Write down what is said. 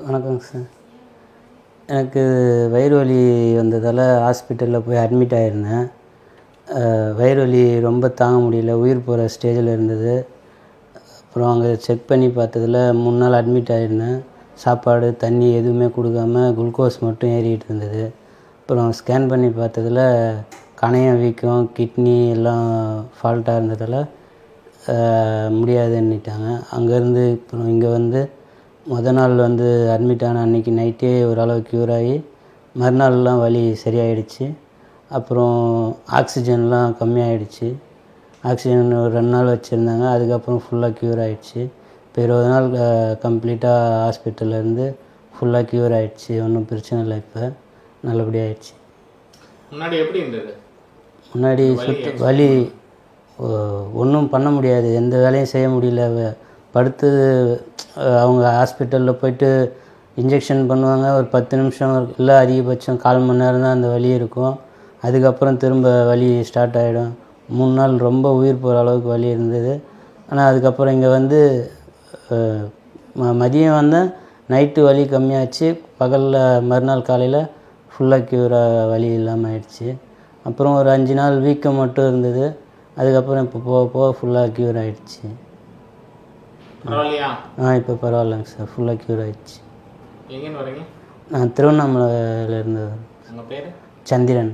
வணக்கங்க சார். எனக்கு வயிறு வலி வந்ததால் ஹாஸ்பிட்டலில் போய் அட்மிட் ஆகிருந்தேன் வயிறு வலி ரொம்ப தாங்க முடியல. உயிர் போகிற ஸ்டேஜில் இருந்தது. அப்புறம் அங்கே செக் பண்ணி பார்த்ததுல மூணு நாள் அட்மிட் ஆகிருந்தேன் சாப்பாடு தண்ணி எதுவுமே கொடுக்காம குளுக்கோஸ் மட்டும் ஏறிட்டு இருந்தது. அப்புறம் ஸ்கேன் பண்ணி பார்த்ததுல கணையம் வீக்கம் கிட்னி எல்லாம் ஃபால்ட்டாக இருந்ததால் முடியாதுன்னுட்டாங்க. அங்கேருந்து அப்புறம் இங்கே வந்து முத நாள் வந்து அட்மிட் ஆன அன்றைக்கி நைட்டே ஓரளவு க்யூர் ஆகி மறுநாள்லாம் வலி சரியாயிடுச்சு. அப்புறம் ஆக்சிஜன்லாம் கம்மியாயிடுச்சு. ஆக்சிஜன் ஒரு ரெண்டு நாள் வச்சுருந்தாங்க அதுக்கப்புறம் ஃபுல்லாக க்யூர் ஆயிடுச்சு. இப்போ இருபது நாள் கம்ப்ளீட்டாக ஹாஸ்பிட்டலில் இருந்து ஃபுல்லாக க்யூர் ஆயிடுச்சு. ஒன்றும் பிரச்சனை இல்லை இப்போ. நல்லபடியாக ஆயிடுச்சு. முன்னாடி எப்படி இருந்தது? முன்னாடி சுத்த வலி ஒன்றும் பண்ண முடியாது. எந்த வேலையும் செய்ய முடியல. படுத்து அவங்க ஹாஸ்பிட்டலில் போயிட்டு இன்ஜெக்ஷன் பண்ணுவாங்க. ஒரு பத்து நிமிஷம் இல்லை அதிகபட்சம் கால் மணி நேரம் தான் அந்த வலி இருக்கும். அதுக்கப்புறம் திரும்ப வலி ஸ்டார்ட் ஆகிடும் மூணு நாள் ரொம்ப உயிர் போகிற அளவுக்கு வலி இருந்தது. ஆனால் அதுக்கப்புறம் இங்கே வந்து ம மதியம் வந்தேன் நைட்டு வலி கம்மியாச்சு. பகலில் மறுநாள் காலையில் ஃபுல்லாக க்யூராக வலி இல்லாமல் ஆயிடுச்சு. அப்புறம் ஒரு அஞ்சு நாள் வீக்கம் மட்டும் இருந்தது. அதுக்கப்புறம் இப்போ போக போக ஃபுல்லாக க்யூர் ஆகிடுச்சி ஆ இப்போ பரவாயில்லைங்க சார். ஃபுல்லாக க்யூர் ஆயிடுச்சு. நான் திருவண்ணாமலையில் இருந்தது சந்திரன்.